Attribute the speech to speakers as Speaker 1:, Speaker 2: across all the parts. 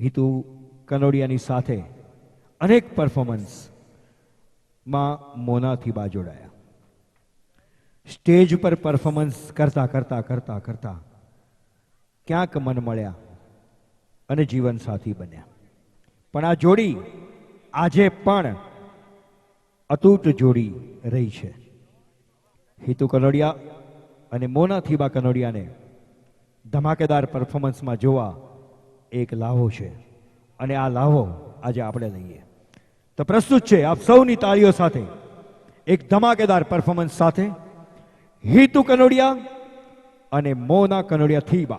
Speaker 1: હિતુ કનોડિયાની સાથે અનેક પરફોર્મન્સમાં મોનાથી બા જોડાયા. સ્ટેજ પર પરફોર્મન્સ કરતા કરતા કરતા કરતા ક્યાંક મન મળ્યા અને જીવન સાથી બન્યા. પણ આ જોડી આજે પણ અતૂટ જોડી રહી છે. હિતુ કનોડિયા અને મોના થીબા કનોડિયાને ધમાકેદાર પરફોર્મન્સમાં જોવા એક લાહો છે. અને આ લાહો આજે આપણે લઈએ. તો પ્રસ્તુત છે આપ સૌની તાળીઓ સાથે. એક ધમાકેદાર પરફોર્મન્સ સાથે. હિતુ કનોડિયા અને મોના કનોડિયા થીબા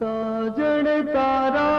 Speaker 2: સાજણ તારા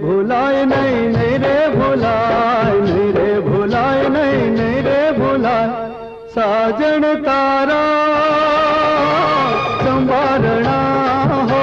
Speaker 3: નહીં રે ભૂલાય નહીં નહીં રે ભૂલાય નહીં રે ભૂલાય નહીં નહીં રે ભૂલાય સાજણ તારા સંભારણા
Speaker 2: હો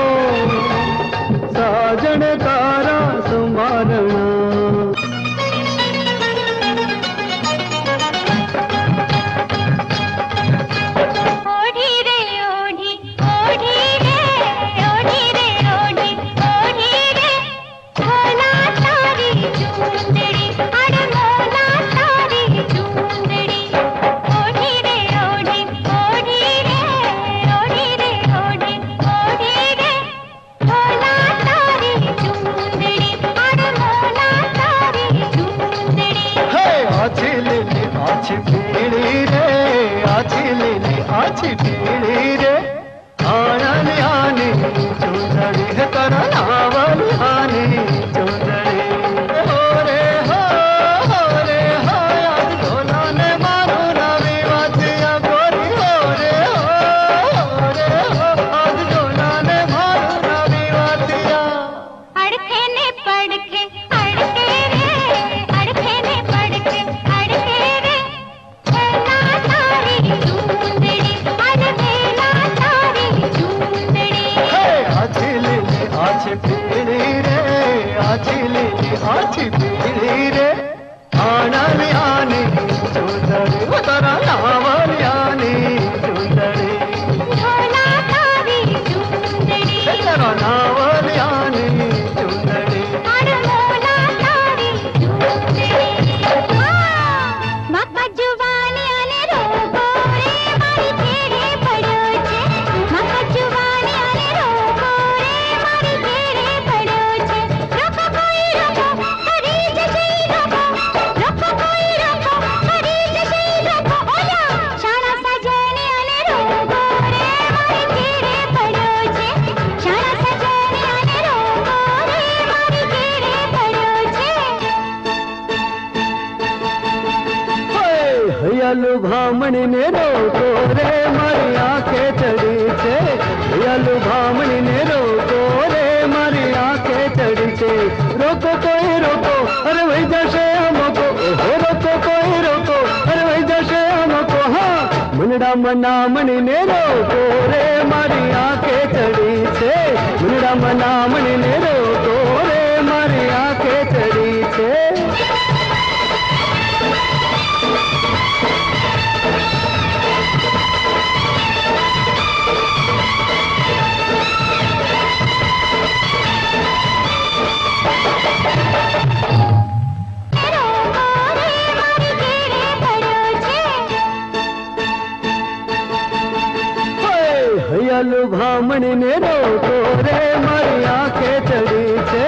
Speaker 2: હૈયાલુ ભામણી ને રોકો રે, મારી આંખે ચડી છે. હૈયાલુ ભામણી ને રોકો રે, મારી આંખે ચડી છે. રોકો કોઈ રોકો, અરે વહી જશે અમકો. હો રોકો કોઈ રોકો, અરે વહી જશે અમકો. હા મુનડા મનામણી ને રોકો રે, મારી આંખે ચડી ભામણી ને રોકો રે, મારી આંખે ચડી છે.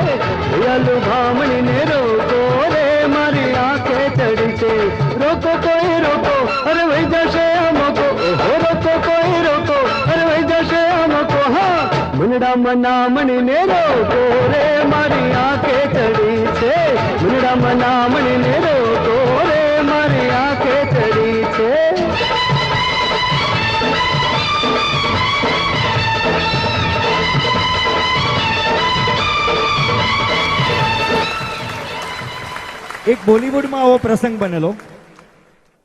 Speaker 2: યલુ ભામણી ને રોકો રે, મારી આંખે ચડી છે. રોકો કોઈ રોકો, અરે વહી જશે અમકો. ઓહો, રોકો કોઈ રોકો, અરે વહી જશે અમકો. હા મુનડા મનામણી ને રોકો રે, મારી આંખે ચડી છે. મુનડા મનામણી ને રોકો
Speaker 1: એક બોલિવૂડમાં આવો પ્રસંગ બનેલો.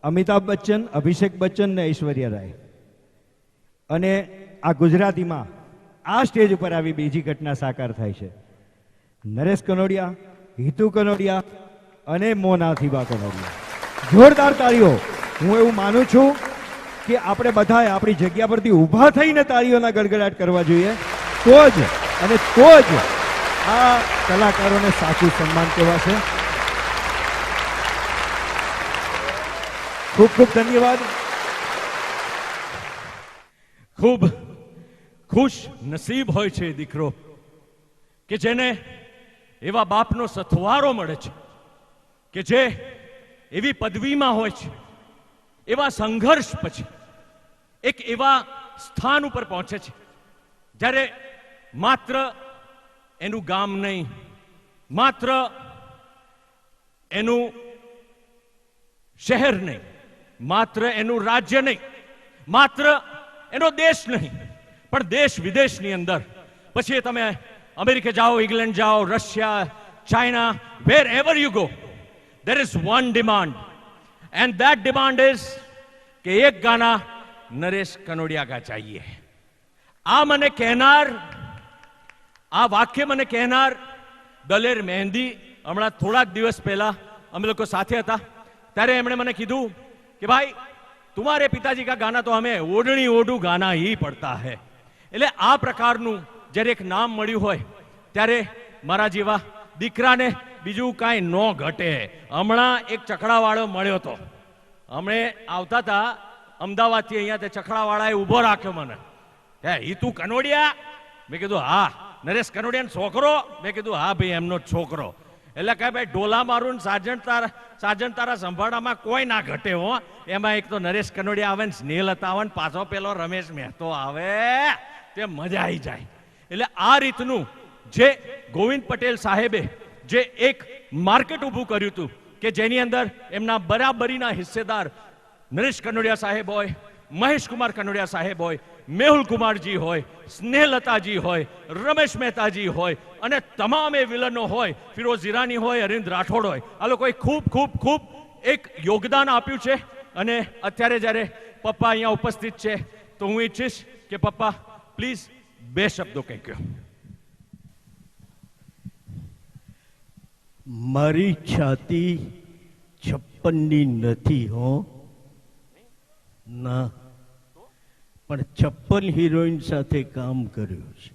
Speaker 1: અમિતાભ બચ્ચન, અભિષેક બચ્ચન ને ઐશ્વર્યા રાય. અને આ ગુજરાતીમાં આ સ્ટેજ ઉપર આવી બીજી ઘટના સાકાર થાય છે. નરેશ કનોડિયા, હિતુ કનોડિયા અને મોનાથીબા કનોડિયા. જોરદાર તાળીઓ. હું એવું માનું છું કે આપણે બધાએ આપણી જગ્યા પરથી ઊભા થઈને તાળીઓના ગડગડાટ કરવા જોઈએ. તો જ, અને તો જ આ કલાકારોને સાચું સન્માન કહેવાશે. ખૂબ ખૂબ ધન્યવાદ.
Speaker 4: ખૂબ ખુશ નસીબ હોય છે દીકરો કે જેને એવા બાપનો સથવારો મળે છે, કે જે એવી પદવીમાં હોય છે, એવા સંઘર્ષ પછી એક એવા સ્થાન ઉપર પહોંચે છે. જ્યારે માત્ર એનું ગામ નહીં, માત્ર એનું શહેર નહીં માત્ર એનું રાજ્ય નહીં, માત્ર એનો દેશ નહીં, પણ દેશ વિદેશની અંદર. પછી તમે અમેરિકા જાઓ, ઇંગ્લેન્ડ જાઓ, Russia, China where ever you go there is one demand and that demand is કે એક ગાના નરેશ કનોડિયા કા ચાહીએ આ મને કહેનાર, આ વાક્ય મને કહેનાર દલેર મહેંદી હમણાં થોડાક દિવસ પહેલા અમે લોકો સાથે હતા. ત્યારે એમણે મને કીધું કે ભાઈ, તુમારે પિતાજી કા ગાના તો અમે ઓઢણી ઓઢું ગાના ઈ પડતા હે. એટલે આ પ્રકારનું જ્યારે એક નામ મળ્યું હોય, ત્યારે મારા જેવા દીકરાને બીજું કાંઈ ન ઘટે. હમણાં એક ચકડાવાળો મળ્યો હતો હમણે આવતા હતા અમદાવાદથી અહીંયા તે ચકડાવાળાએ ઊભો રાખ્યો મને. હે, ઈ તું કનોડિયા? મેં કીધું, હા, નરેશ કનોડિયાનો છોકરો? મેં કીધું, હા, ભાઈ, એમનો છોકરો. એટલે કહે ભાઈ ડોલા મારું સાજણ તારા સાજણ તારા સંભાળામાં કોઈ ના ઘટે હો. એમાં એક તો નરેશ કનોડિયા આવે ને સ્નેહલ આવે ને પાછો પેલો રમેશ મહેતો આવે. તે મજા આવી જાય. એટલે આ રીતનું જે ગોવિંદ પટેલ સાહેબે જે એક માર્કેટ ઊભું કર્યું હતું કે જેની અંદર એમના બરાબરીના હિસ્સેદાર નરેશ કનોડિયા સાહેબ હોય મહેશ કુમાર કનોડિયા સાહેબ હોય, મેહુલ કુમારજી હોય, સ્નેહલતાજી હોય, રમેશ મહેતાજી હોય અને તમામ એ વિલનો હોય, ફિરોઝ ઈરાની હોય અરવિંદ રાઠોડ હોય. આ લોકોએ ખૂબ ખૂબ ખૂબ એક યોગદાન આપ્યું છે અને અત્યારે જ્યારે પપ્પા અહીંયા ઉપસ્થિત છે, તો હું ઈચ્છીશ કે પપ્પા, પ્લીઝ બે શબ્દો કંઈ કહો.
Speaker 5: મારી છાતી છપ્પનની નથી હો. ના. પણ છપ્પન હિરોઈન સાથે કામ કર્યું છે.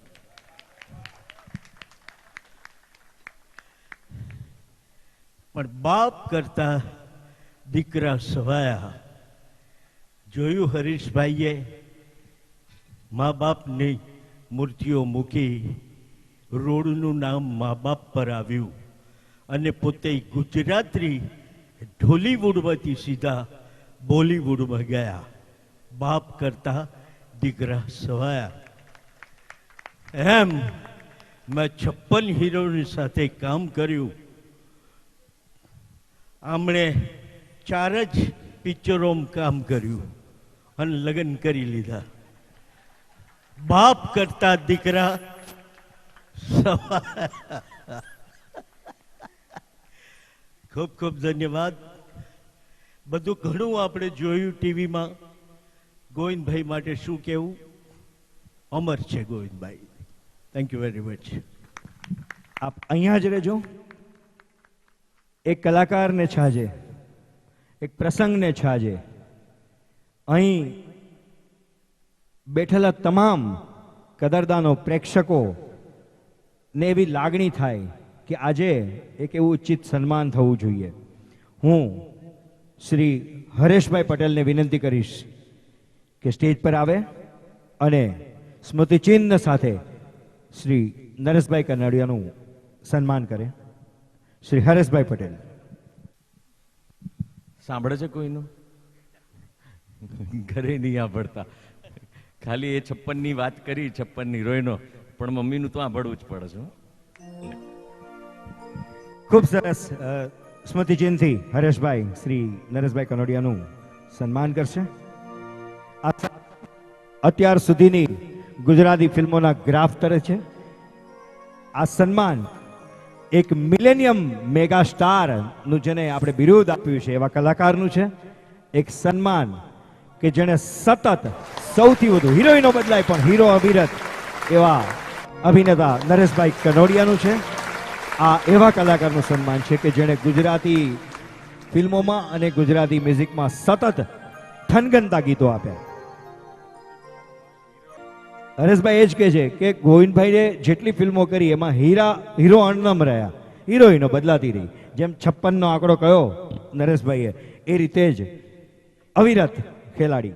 Speaker 5: પણ બાપ કરતા દીકરા સવાયા. જોયું હરીશભાઈએ મા બાપની મૂર્તિઓ મૂકી રોડનું નામ મા બાપ પર આવ્યું અને પોતે ગુજરાતી ઢોલીવુડમાંથી સીધા બોલીવુડમાં ગયા. બાપ કરતા દીકરા સવાયા એમ મેં છપ્પન હીરોની સાથે કામ કર્યું. આમણે ચાર જ પિક્ચરોમાં કામ કર્યું અને લગ્ન કરી લીધા. બાપ કરતા દીકરા ખૂબ ખૂબ ધન્યવાદ. બધું ઘણું આપણે જોયું ટીવીમાં. ગોવિંદભાઈ માટે શું કહેવું અમર છે Govindbhai. Thank you very much
Speaker 1: આપ અહીંયા જ રહેજો. એક કલાકારને છાજે. એક પ્રસંગને છાજે. અહીં બેઠેલા તમામ કદરદાનો પ્રેક્ષકો ને એવી લાગણી થાય કે આજે એક એવું ઉચિત સન્માન થવું જોઈએ. હું શ્રી હરેશભાઈ પટેલને વિનંતી કરીશ કે સ્ટેજ પર આવે અને સ્મૃતિચિહ્ન સાથે શ્રી નરેશભાઈ કનાડિયાનું સન્માન કરે. શ્રી હરેશભાઈ પટેલ.
Speaker 4: સાંભળે છે કોઈનું? ઘરે નહીં સાંભળતા. ખાલી એ છપ્પનની વાત કરી છપ્પન હિરોઈનો. પણ મમ્મીનું તો સાંભળવું જ પડે છે
Speaker 1: ખૂબ સરસ સ્મૃતિચિહ્નથી હરેશભાઈ શ્રી નરેશભાઈ કનોડિયાનું સન્માન કરશે. અત્યાર સુધીની ગુજરાતી ફિલ્મોના ગ્રાફ તરે છે. આ સન્માન એક મિલેનિયમ મેગા સ્ટારનું જેને આપણે બિરુદ આપ્યું છે, એવા કલાકારનું છે. એક સન્માન કે જેણે સતત સૌથી વધુ હિરોઈનો બદલાય પણ હીરો અવિરત એવા અભિનેતા નરેશભાઈ કનોડિયાનું છે. આ એવા કલાકારનું સન્માન છે કે જેણે ગુજરાતી ફિલ્મોમાં અને ગુજરાતી મ્યુઝિકમાં સતત થનગનતા ગીતો આપ્યા. હરેશભાઈ એ જ કહે છે કે ગોવિંદભાઈએ જેટલી ફિલ્મો કરી, એમાં હીરા, હીરો અણનમ રહ્યા હિરોઈનો બદલાતી રહી. જેમ છપ્પનનો આંકડો કયો, નરેશભાઈએ. એ રીતે જ અવિરત ખેલાડી.